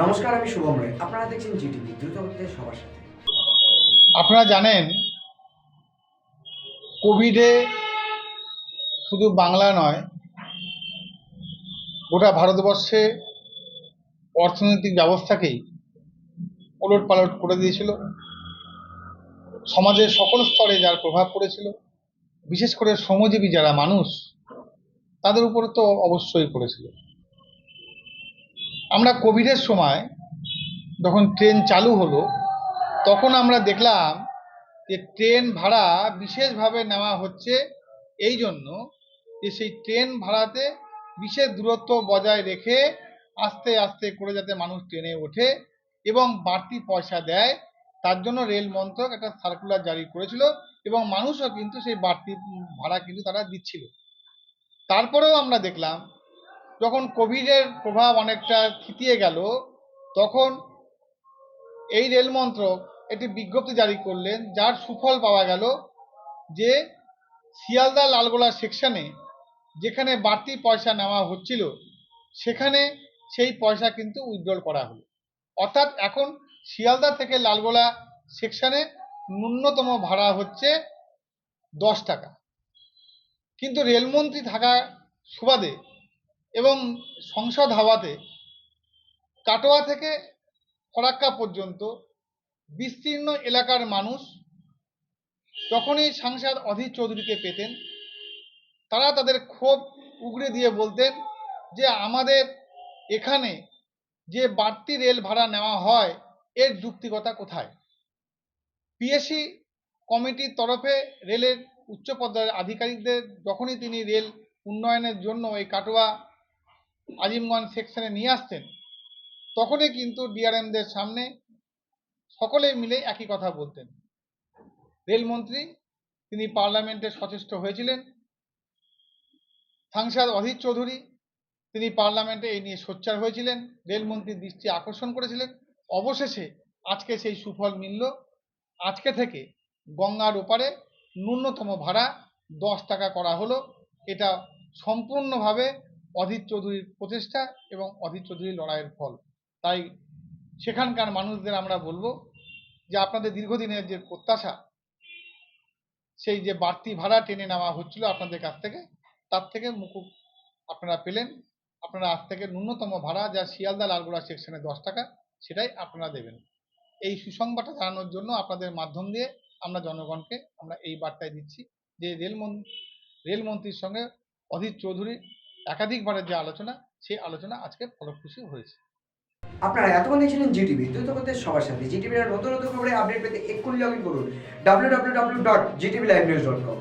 নমস্কার, আমি শুভম রায় আপনারা দেখছেন দ্রুত সবার সাথে। আপনারা জানেন, কোভিডে শুধু বাংলা নয়, গোটা ভারতবর্ষে অর্থনৈতিক ব্যবস্থাকেই ওলট পালট করে দিয়েছিল। সমাজের সকল স্তরে যার প্রভাব পড়েছিল, বিশেষ করে শ্রমজীবী যারা মানুষ, তাদের উপরে তো অবশ্যই পড়েছিল। আমরা কোভিডের সময় যখন ট্রেন চালু হলো, তখন আমরা দেখলাম যে ট্রেন ভাড়া বিশেষভাবে নেওয়া হচ্ছে এই জন্য যে সেই ট্রেন ভাড়াতে বিশেষ দূরত্ব বজায় রেখে আস্তে আস্তে করে যাতে মানুষ ট্রেনে ওঠে এবং বাড়তি পয়সা দেয়, তার জন্য রেল মন্ত্রক একটা সার্কুলার জারি করেছিল এবং মানুষও কিন্তু সেই বাড়তি ভাড়া কিন্তু তারা দিচ্ছিল। তারপরেও আমরা দেখলাম যখন কোভিডের প্রভাব অনেকটা থিতিয়ে গেল, তখন এই রেল মন্ত্রক একটি বিজ্ঞপ্তি জারি করলেন, যার সুফল পাওয়া গেল যে শিয়ালদা লালগোলা সেকশনে যেখানে বাড়তি পয়সা নেওয়া হচ্ছিল, সেখানে সেই পয়সা কিন্তু উইথড্রল করা হলো। অর্থাৎ এখন শিয়ালদা থেকে লালগোলা সেকশনে ন্যূনতম ভাড়া হচ্ছে দশ টাকা। কিন্তু রেলমন্ত্রী থাকা সুবাদে এবং সংসদ হাওয়াতে কাটোয়া থেকে ফরাক্কা পর্যন্ত বিস্তীর্ণ এলাকার মানুষ যখনই সাংসদ অধীর চৌধুরীকে পেতেন, তারা তাদের ক্ষোভ উগড়ে দিয়ে বলতেন যে আমাদের এখানে যে বাড়তি রেল ভাড়া নেওয়া হয়, এর যুক্তিকতা কোথায়? পিএসসি কমিটির তরফে রেলের উচ্চ পর্যায়ের আধিকারিকদের, যখনই তিনি রেল উন্নয়নের জন্য এই কাটোয়া আজিমগঞ্জ সেকশনে নিয়ে আসতেন তখনই কিন্তু ডিআরএমদের সামনে সকলে মিলে একই কথা বলতেন। রেলমন্ত্রী, তিনি পার্লামেন্টে সচেষ্ট হয়েছিলেন। সাংসদ অধীর চৌধুরী, তিনি পার্লামেন্টে এই নিয়ে সোচ্চার হয়েছিলেন। রেলমন্ত্রীর দৃষ্টি আকর্ষণ করেছিলেন। অবশেষে আজকে সেই সুফল মিলল। আজকে থেকে গঙ্গার ওপারে ন্যূনতম ভাড়া দশ টাকা করা হলো। এটা সম্পূর্ণভাবে অধীর চৌধুরীর প্রচেষ্টা এবং অধীর চৌধুরীর লড়াইয়ের ফল। তাই সেখানকার মানুষদের আমরা বলব যে আপনাদের দীর্ঘদিনের যে প্রত্যাশা, সেই যে বাড়তি ভাড়া টেনে নেওয়া হচ্ছিল আপনাদের কাছ থেকে, তার থেকে মুকুব আপনারা পেলেন। আপনারা আজ থেকে ন্যূনতম ভাড়া যা শিয়ালদা লালগোলা সেকশনে দশ টাকা, সেটাই আপনারা দেবেন। এই সুসংবাদটা জানানোর জন্য আপনাদের মাধ্যম দিয়ে আমরা জনগণকে আমরা এই বার্তায় দিচ্ছি যে রেলমন, রেলমন্ত্রীর সঙ্গে অধীর চৌধুরী একাধিকবারের যে আলোচনা, সেই আলোচনা আজকে ফলপ্রসূ হয়েছে। আপনারা এতক্ষণ দেখছিলেন জিটিভি। দ্রুত হচ্ছে সবার সাথে জি জিটিভির নতুন নতুন খবরে আপডেট পেতে এক্ষুনি লগ ইন করুন। W W W dot GTV live news dot com